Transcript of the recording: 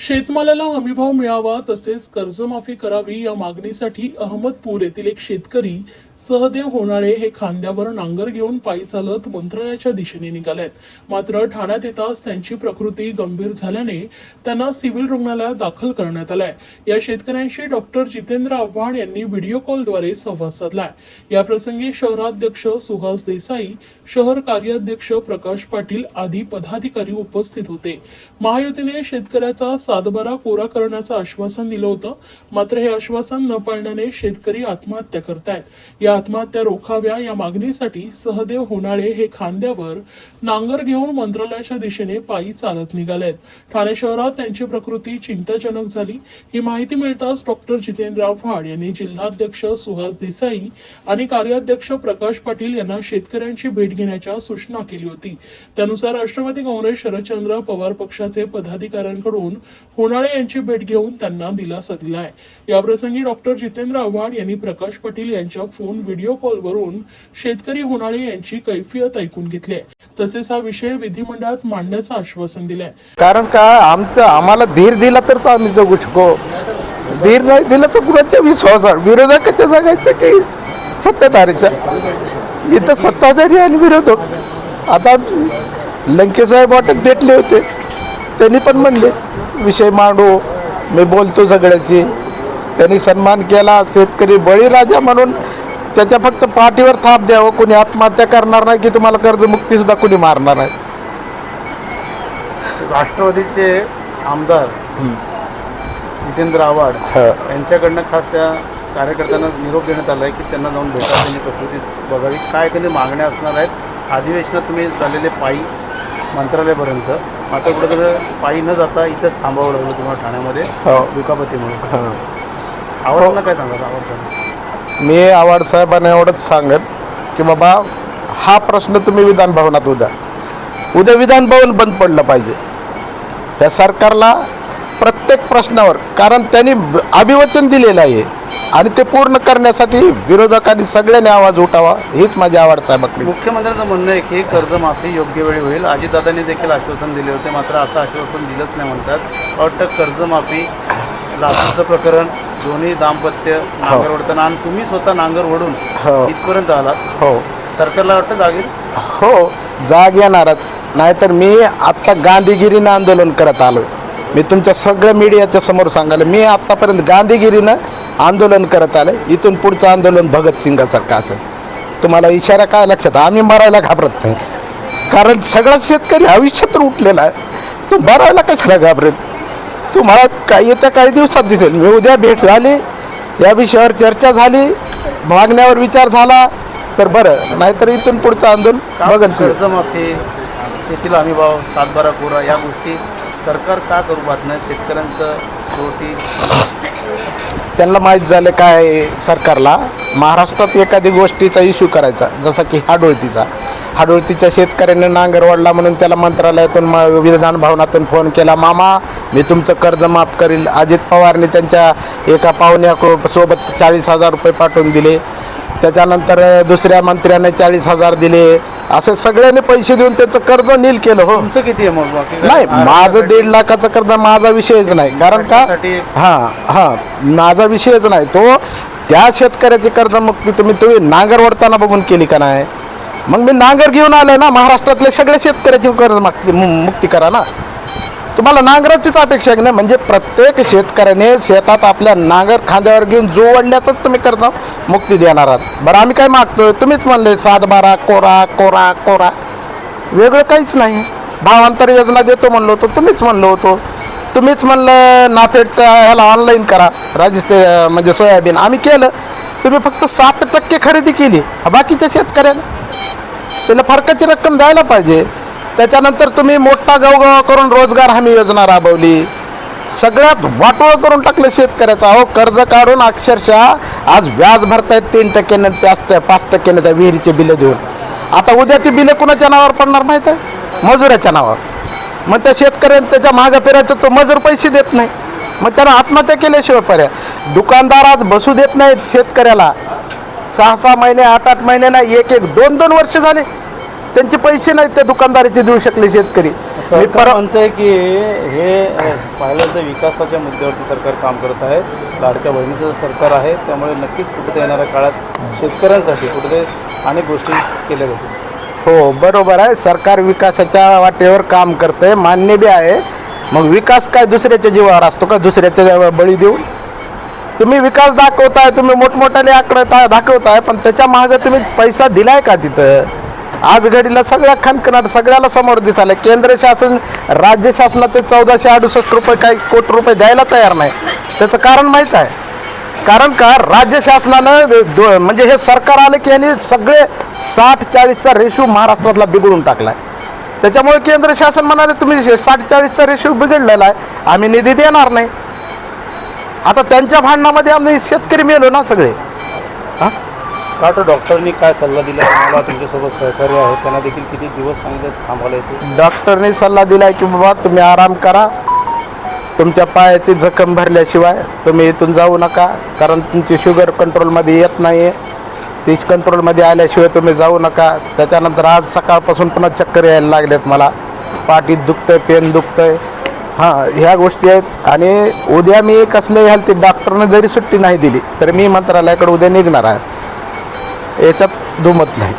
शेतमालाला हमीभाव मिळावा तसेच कर्जमाफी करावी या मागणीसाठी अहमदपूर येथील एक शेतकरी सहदेव होणाळे हे खांद्यावर नांगर घेऊन पायी चालत मंत्रालयाच्या दिशेने निघालेत. मात्र ठाण्यात येताच त्यांची प्रकृती गंभीर झाल्याने त्यांना सिव्हिल रुग्णालयात दाखल करण्यात आलाय. या शेतकऱ्यांशी डॉक्टर जितेंद्र आव्हाड यांनी व्हिडिओ कॉलद्वारे संवाद साधलाय. याप्रसंगी शहराध्यक्ष सुहास देसाई शहर कार्याध्यक्ष प्रकाश पाटील आदी पदाधिकारी उपस्थित होते. महायुतीने शेतकऱ्याचा सातबारा कोरा करण्याचं आश्वासन दिलं होतं. मात्र हे आश्वासन न पाळण्याने शेतकरी आत्महत्या करतायत. या आत्महत्या रोखाव्या या मागणीसाठी सहदेव होणाळे हे खांद्यावर नांगर घेऊन मंत्रालयाच्या दिशेने पायी चालत निघालेत. ठाणे शहरात त्यांची प्रकृती चिंताजनक झाली. ही माहिती मिळताच डॉक्टर जितेंद्र आव्हाड यांनी जिल्हाध्यक्ष सुहास देसाई आणि कार्याध्यक्ष प्रकाश पाटील यांना शेतकऱ्यांची भेट घेण्याच्या सूचना केली होती. त्यानुसार राष्ट्रवादी काँग्रेस शरदचंद्र पवार पक्षाचे पदाधिकाऱ्यांकडून होणाळे यांची भेट घेऊन त्यांना दिलासा दिलाय. याप्रसंगी डॉक्टर जितेंद्र आव्हाड यांनी प्रकाश पाटील यांच्या फोन व्हिडिओ कॉलवरून शेतकरी होनाळे यांची कैफियत ऐकून घेतली तसेच हा विषय विधिमंडळात मांडण्याचं आश्वासन दिलंय. कारण का आमचं आम्हाला धीर दिला तर आम्ही जगू शकतो धीर नाही दिला तर कुणाच्या विश्वासावर विरोधकाच्या जगायचं की सत्ताधारीच्या? इथं सत्ताधारी आणि विरोधक. आता लंकेसाहेब वाटत भेटले होते. त्यांनी पण म्हणले विषय मांडू मी बोलतो सगळ्याची. त्यांनी सन्मान केला शेतकरी बळीराजा म्हणून त्याच्या फक्त पाठीवर थाप द्यावं कोणी आत्महत्या करणार नाही की तुम्हाला कर्जमुक्ती सुद्धा कोणी मारणार नाही. राष्ट्रवादीचे आमदार जितेंद्र आव्हाड. यांच्याकडनं खास त्या कार्यकर्त्यांना निरोप देण्यात आला आहे की त्यांना जाऊन भेटा त्यांनी प्रकृती बघावी. काय कधी मागण्या असणार आहेत? अधिवेशनात तुम्ही चाललेले पायी मंत्रालयापर्यंत. मात्र कुठं पायी न जाता इथंच थांबावं लागलं तुम्हाला ठाण्यामध्ये. हो. दुखापतीमुळे हा. आवडला काय सांगा आवड सांगा. मी आव्हाड साहेबांना एवढंच सांगत की बाबा हा प्रश्न तुम्ही विधान भवनात उद्या. उद्या विधान भवन बंद पडलं पाहिजे. या सरकारला प्रत्येक प्रश्नावर कारण त्यांनी ब- अभिवचन दिलेलं आहे. आणि ते पूर्ण करण्यासाठी विरोधकांनी सगळ्यांनी आवाज उठावा हीच माझी आव्हाड साहेबाकडे. मुख्यमंत्र्यांचं म्हणणं आहे की कर्जमाफी योग्य वेळी होईल. अजितदादांनी देखील आश्वासन दिले होते मात्र असं आश्वासन दिलंच नाही म्हणतात. वाटतं कर्जमाफी लातूरचं प्रकरण दोन्ही दाम्पत्य नांगर ओढताना. आणि तुम्ही स्वतः नांगर ओढून हो. इथपर्यंत आलात. हो. सरकारला वाटतं जागेल हो जाग येणारच. नाहीतर मी आत्ता गांधीगिरीनं आंदोलन करत आलो मी तुमच्या सगळ्या मीडियाच्या समोर सांगायला मी आत्तापर्यंत गांधीगिरीनं आंदोलन करत आलं. इथून पुढचं आंदोलन भगतसिंगासारखं असेल. तुम्हाला इशारा काय लक्षात? आम्ही मरायला घाबरत नाही. कारण सगळा शेतकरी आयुष्यात उठलेला आहे. तो मरायला कशाला घाबरेल? तुम्हाला काही येत्या काही दिवसात दिसेल. मी उद्या भेट झाली. या विषयावर चर्चा झाली. मागण्यावर विचार झाला. तर बरं नाहीतर इथून पुढचं आंदोलन बघल कर्जमाफी शेतीला हमी भाव सातबारा कोरा या गोष्टी सरकार का करू पाहत नाही? शेतकऱ्यांचं शेवटी त्यांना माहीत झालं काय सरकारला. महाराष्ट्रात एखादी गोष्टीचा इश्यू करायचा जसा की हाडोळतीचा. हाडोळतीच्या शेतकऱ्याने नांगर वाढला म्हणून त्याला मंत्रालयातून म- विधान भवनातून फोन केला मामा मी तुमचं कर्ज माफ करील. अजित पवारने त्यांच्या एका पाहुण्या सोबत चाळीस हजार रुपये पाठवून दिले. त्याच्यानंतर दुसऱ्या मंत्र्याने चाळीस हजार दिले. असे सगळ्यांनी पैसे देऊन त्याचं कर्ज नील केलं हो. तुमचं किती आहे मग बाकी? काय? नाही माझं दीड लाखाचं कर्ज माझा विषयच नाही. कारण का? साठी- हा हा माझा विषयच नाही. तो त्या शेतकऱ्याची कर्जमुक्ती तुम्ही तुम्ही नांगर ओढताना बघून केली का नाही? मग मी नांगर घेऊन आलोय ना महाराष्ट्रातल्या सगळ्या शेतकऱ्याची कर्ज मागती मु- मुक्ती करा ना. तुम्हाला नांगराचीच अपेक्षा आहे ना म्हणजे प्रत्येक शेतकऱ्याने शेतात आपल्या नांगर खांद्यावर घेऊन जोडल्याच तुम्ही करता मुक्ती देणार आहात. बरं आम्ही काय मागतोय? तुम्हीच म्हणले सात बारा कोरा कोरा कोरा. वेगळं काहीच नाही. भावांतर योजना देतो म्हणलो होतो तुम्हीच म्हणलो होतो. तुम्हीच म्हणलं नाफेडचा ह्याला ऑनलाईन करा. रजिस्टर म्हणजे सोयाबीन. आम्ही केलं. तुम्ही फक्त सात टक्के खरेदी केली. बाकीच्या शेतकऱ्याला त्याला फरकाची रक्कम द्यायला पाहिजे. त्याच्यानंतर तुम्ही मोठा गावगाव करून रोजगार हमी योजना राबवली. सगळ्यात वाटोळ करून टाकलं शेतकऱ्याचं. अहो कर्ज काढून अक्षरशः आज व्याज भरतायत तीन टक्क्यानं पाच पाच टक्क्यानं त्या विहिरीचे बिलं देऊन. आता उद्या ती बिलं कुणाच्या नावावर पडणार माहीत आहे? मजुराच्या नावावर. मग त्या शेतकऱ्याने त्याच्या मागं फिरायचं तो मजूर पैसे देत नाही. मग त्यानं आत्महत्या केल्याशिवाय पर्याय. दुकानदार आज बसू देत नाहीत शेतकऱ्याला. सहा सहा महिने आठ आठ महिन्याला एक एक दोन दोन वर्ष झाले. त्यांचे पैसे नाहीत त्या दुकानदाराचे देऊ शकले शेतकरी. मी परवा म्हणतंय की हे पाहिलं तर विकासाच्या मुद्द्यावरती सरकार काम करत आहे. लाडक्या बहिणीचं सरकार आहे त्यामुळे नक्कीच कुठेतरी येणाऱ्या काळात शेतकऱ्यांसाठी कुठेतरी अनेक गोष्टी केल्या जातील. हो बरोबर आहे. सरकार विकासाच्या वाटेवर काम करतंय मान्य बी आहे. मग विकास काय दुसऱ्याच्या जीवावर असतो का? दुसऱ्याच्या बळी देऊन. तुम्ही विकास दाखवताय तुम्ही मोठमोठाले आकडे दाखवताय पण त्याच्यामागे तुम्ही पैसा दिलाय का तिथं? आज घडीला सगळ्या खनखनाट सगळ्याला समोर दिसायला. केंद्र शासन राज्य शासनाचे चौदाशे अडुसष्ट रुपये काही कोटी रुपये द्यायला तयार नाही. त्याचं कारण माहीत आहे. कारण का? राज्य शासनानं म्हणजे हे सरकार आलं की यांनी सगळे साठ चाळीसचा रेशो महाराष्ट्रातला बिघडून आहे त्याच्यामुळे केंद्र शासन म्हणाले तुम्ही साठ चाळीसचा रेशो बिघडलेला आहे. आम्ही निधी देणार नाही. आता त्यांच्या भांडणामध्ये आम्ही शेतकरी मेलो ना सगळे. हां? डॉक्टर डॉक्टरनी काय सल्ला दिला? तुम्हाला तुमच्यासोबत सहकार्य आहे. त्यांना देखील किती दिवस सांगितले थांबवायला येते डॉक्टरने सल्ला दिला की बाबा तुम्ही आराम करा. तुमच्या पायाची जखम भरल्याशिवाय तुम्ही इथून जाऊ नका. कारण तुमची शुगर कंट्रोलमध्ये येत नाही आहे ती कंट्रोलमध्ये आल्याशिवाय तुम्ही जाऊ नका. त्याच्यानंतर आज सकाळपासून पुन्हा चक्कर यायला लागलेत मला. पाठीत दुखतं आहे पेन दुखतं आहे हां ह्या गोष्टी आहेत. आणि उद्या मी कसलंही घ्याल ते डॉक्टरने जरी सुट्टी नाही दिली तर मी मंत्रालयाकडे उद्या निघणार आहे. याच्यात दुमत नाही.